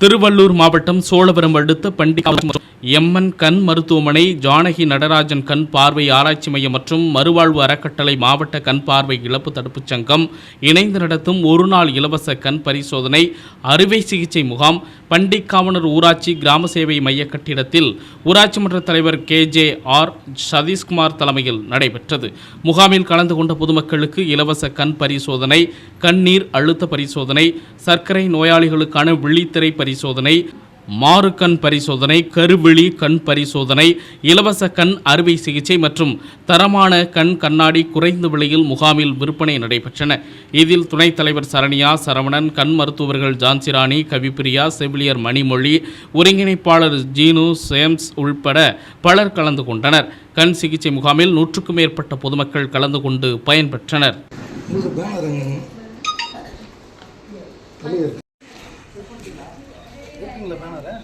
திருவள்ளூர் மாவட்டம் சோழபுரம் அடுத்த பண்டிகை மற்றும் எம்என் கண் மருத்துவமனை ஜானகி நடராஜன் கண் பார்வை ஆராய்ச்சி மையம் மற்றும் மறுவாழ்வு அறக்கட்டளை மாவட்ட கண் பார்வை இழப்பு தடுப்புச் சங்கம் இணைந்து நடத்தும் ஒருநாள் இலவச கண் பரிசோதனை அறுவை சிகிச்சை முகாம் பண்டிக்காவனர் ஊராட்சி கிராம சேவை மைய கட்டிடத்தில் ஊராட்சி மன்ற தலைவர் கே ஜே ஆர் சதீஷ்குமார் தலைமையில் நடைபெற்றது. முகாமில் கலந்து கொண்ட பொதுமக்களுக்கு இலவச கண் பரிசோதனை கண்ணீர் அழுத்த பரிசோதனை சர்க்கரை நோயாளிகளுக்கான விழித்திரை பரிசோதனை மாறு கண் பரிசோதனை கருவிழி கண் பரிசோதனை இலவச கண் அறுவை சிகிச்சை மற்றும் தரமான கண் கண்ணாடி குறைந்த விலையில் முகாமில் விற்பனை நடைபெற்றன. இதில் துணைத் தலைவர் சரண்யா சரவணன் கண் மருத்துவர்கள் ஜான்சிராணி கவிப்பிரியா செவிலியர் மணிமொழி ஒருங்கிணைப்பாளர் ஜீனு சேம்ஸ் உள்பட பலர் கலந்து கொண்டனர். கண் சிகிச்சை முகாமில் நூற்றுக்கும் மேற்பட்ட பொதுமக்கள் கலந்து கொண்டு பயன்பெற்றனர். இருக்குங்களா பேனரு